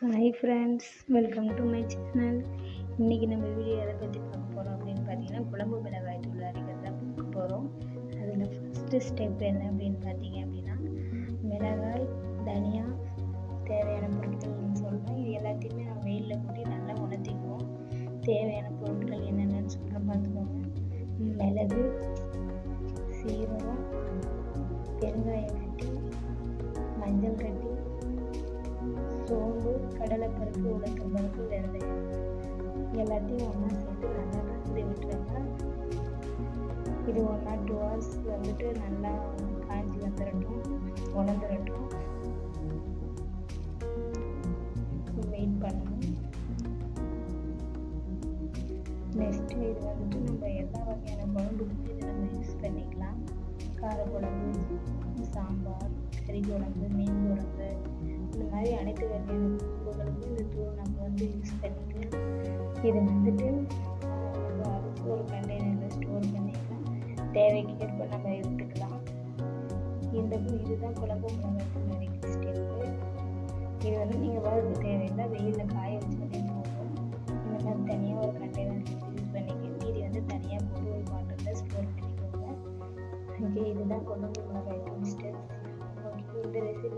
Hi friends welcome to my channel இன்றைக்கி நம்ம video எதை பற்றி பார்க்க போகிறோம் அப்படின்னு பார்த்தீங்கன்னா குழம்பு மிளகாய் தூள் அரைக்கிறது தான் பார்க்க போகிறோம் அதில் ஃபஸ்ட்டு ஸ்டெப் என்ன அப்படின்னு பார்த்தீங்க அப்படின்னா மிளகாய் தனியா தேவையான பொருட்கள்னு சொல்கிறேன் இது எல்லாத்தையுமே நம்ம வெயிலில் கூட்டி நல்லா உணர்த்திக்குவோம் தேவையான பொருட்கள் என்னென்னு சொல்கிற பார்த்துக்கோங்க. மிளகு சீரகம் பெருங்காயம் கட்டி மஞ்சள் கட்டி சோம்பு கடலைப்பருப்பு உளுத்தம்பருப்பு வெந்தயம். எல்லாத்தையும் ஒன்றா சேர்த்து நல்லா கலந்து விட்டுருங்க. இது ஒன் ஆர் டூ ஹவர்ஸ் வந்துட்டு நல்லா காய்ச்சி வந்துடட்டும் உணர்ந்துடட்டும் வெயிட் பண்ணணும் நெக்ஸ்ட்டு இது வந்துட்டு நம்ம எல்லா வகையான குழம்புக்குமே இதை நம்ம யூஸ் பண்ணிக்கலாம். கார குழம்பு சாம்பார் கறி குழம்பு வந்து யூஸ் பண்ணிக்கலாம் இது வந்துட்டு அதுக்கு ஒரு கண்டெய்னரில் ஸ்டோர் பண்ணிக்கலாம். தேவைக்கு ஏற்ப நம்ம எடுத்துக்கலாம். இந்த இதுதான் குழம்பு மிளகாய் தூள் ஸ்டெப்பு இது வந்து நீங்கள் வறுக்க தேவையில்லை வெயிலில் காய வச்சாலே போதும். இந்த மாதிரி தனியாக ஒரு கண்டெய்னர் யூஸ் பண்ணிக்க மீதி வந்து தனியாக போட்டு ஒரு பாட்டிலில் ஸ்டோர் பண்ணிக்கோங்க. ஓகே இதுதான் குழம்பு மிளகாய் ஸ்டெப் ஓகே இந்த ரெசிபி